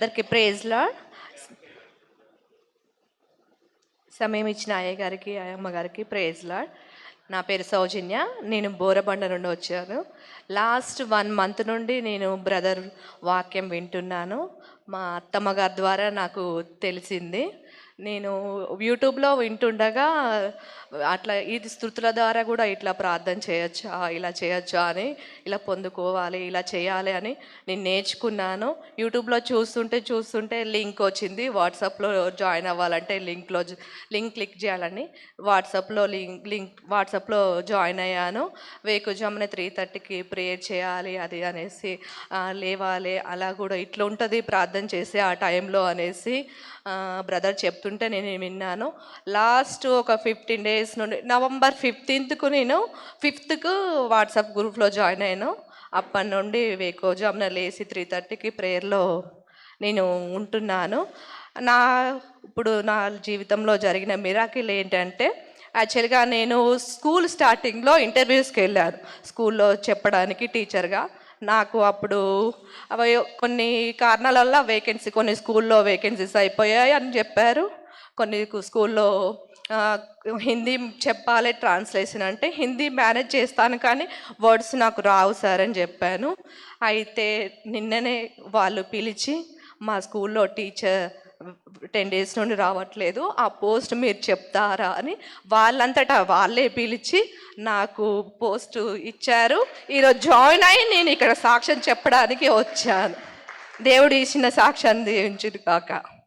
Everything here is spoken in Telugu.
అందరికి ప్రేజ్ లాడ్ సమయం ఇచ్చిన అయ్య గారికి అయ్యమ్మ గారికి ప్రేజ్ లాడ్ నా పేరు సౌజన్య. నేను బోరబండ నుండి వచ్చాను. లాస్ట్ వన్ మంత్ నుండి నేను బ్రదర్ వాక్యం వింటున్నాను. మా అత్తమ్మ గారి ద్వారా నాకు తెలిసింది. నేను యూట్యూబ్లో వింటుండగా అట్లా ఇది స్థుతుల ద్వారా కూడా ఇట్లా ప్రార్థన చేయొచ్చా ఇలా చేయొచ్చా అని ఇలా పొందుకోవాలి ఇలా చేయాలి అని నేను నేర్చుకున్నాను. యూట్యూబ్లో చూస్తుంటే చూస్తుంటే లింక్ వచ్చింది. వాట్సాప్లో జాయిన్ అవ్వాలంటే లింక్లో లింక్ క్లిక్ చేయాలని వాట్సాప్లో లింక్ లింక్ వాట్సాప్లో జాయిన్ అయ్యాను. వేకుజామున త్రీ థర్టీకి ప్రేయర్ చేయాలి అది అనేసి లేవాలి అలా కూడా ఇట్లా ఉంటుంది ప్రార్థన చేసే ఆ టైంలో అనేసి బ్రదర్ చెప్తుంటే నేను విన్నాను. లాస్ట్ ఒక ఫిఫ్టీన్ డేస్ నుండి నవంబర్ ఫిఫ్టీన్త్కు నేను ఫిఫ్త్కు వాట్సాప్ గ్రూప్లో జాయిన్ అయ్యాను. అప్పటి నుండి వేకోజామున లేసి త్రీ థర్టీకి ప్రేయర్లో నేను ఉంటున్నాను. నా ఇప్పుడు నా జీవితంలో జరిగిన మిరాకిల్ ఏంటంటే యాక్చువల్గా నేను స్కూల్ స్టార్టింగ్లో ఇంటర్వ్యూస్కి వెళ్ళాను. స్కూల్లో చెప్పడానికి టీచర్గా నాకు అప్పుడు అవి కొన్ని కారణాల వల్ల వేకెన్సీ కొన్ని స్కూల్లో వేకెన్సీస్ అయిపోయాయి అని చెప్పారు. కొన్ని స్కూల్లో హిందీ చెప్పాలి ట్రాన్స్లేషన్ అంటే హిందీ మేనేజ్ చేస్తాను కానీ వర్డ్స్ నాకు రావు సార్ అని చెప్పాను. అయితే నిన్ననే వాళ్ళు పిలిచి మా స్కూల్లో టీచర్ టెన్ డేస్ నుండి రావట్లేదు ఆ పోస్ట్ మీరు చెప్తారా అని వాళ్ళంతటా వాళ్ళే పిలిచి నాకు పోస్ట్ ఇచ్చారు. ఈరోజు జాయిన్ అయ్యి నేను ఇక్కడ సాక్ష్యం చెప్పడానికి వచ్చాను. దేవుడు ఇచ్చిన సాక్ష్యాన్ని దీవించుడు కాక.